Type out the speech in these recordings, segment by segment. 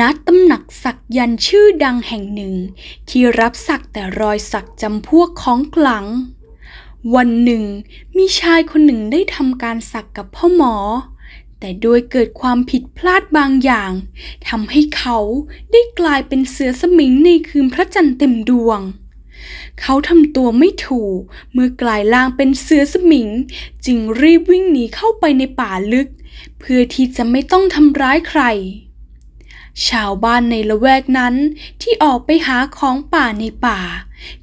ณตำหนักสักยันชื่อดังแห่งหนึ่ง ที่รับสักแต่รอยสักจำพวกของขลัง วันหนึ่ง มีชายคนหนึ่งได้ทำการสักกับพ่อหมอ แต่โดยเกิดความผิดพลาดบางอย่างทำให้เขาได้กลายเป็นเสือสมิงในคืนพระจันทร์เต็มดวง เขาทำตัวไม่ถูกเมื่อกลายร่างเป็นเสือสมิง จึงรีบวิ่งหนีเข้าไปในป่าลึก เพื่อที่จะไม่ต้องทำร้ายใคร ชาวบ้านในละแวกนั้นที่ออกไปหาของป่าในป่า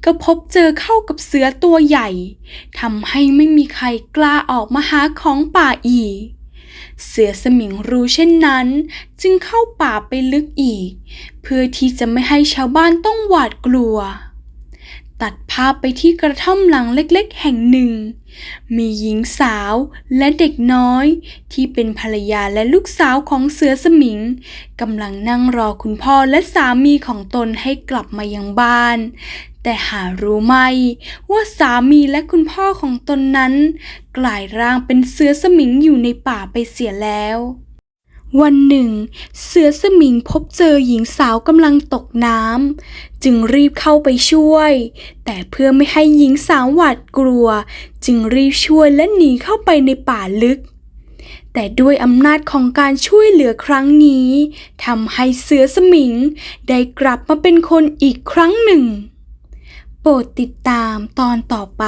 ก็พบเจอเข้ากับเสือตัวใหญ่ทำให้ไม่มีใครกล้าออกมาหาของป่าอีก เสือสมิงรู้เช่นนั้น จึงเข้าป่าไปลึกอีก เพื่อที่จะไม่ให้ชาวบ้านต้องหวาดกลัว ตัดภาพไปที่กระท่อมหลังเล็กๆ แห่งหนึ่ง มีหญิงสาวและเด็กน้อย ที่เป็นภรรยาและลูกสาวของเสือสมิงกำลังนั่งรอคุณพ่อและสามีของตนให้กลับมายังบ้าน แต่หารู้ไหม ว่าสามีและคุณพ่อของตนนั้น กลายร่างเป็นเสือสมิงอยู่ในป่าไปเสียแล้ว วันหนึ่ง เสือสมิงพบเจอหญิงสาวกำลังตกน้ำจึงรีบเข้าไปช่วย แต่เพื่อไม่ให้หญิงสาวหวาดกลัว จึงรีบช่วยและหนีเข้าไปในป่าลึก แต่ด้วยอำนาจของการช่วยเหลือครั้งนี้ทำให้เสือสมิงได้กลับมาเป็นคนอีกครั้งหนึ่ง โปรดติดตามตอนต่อไป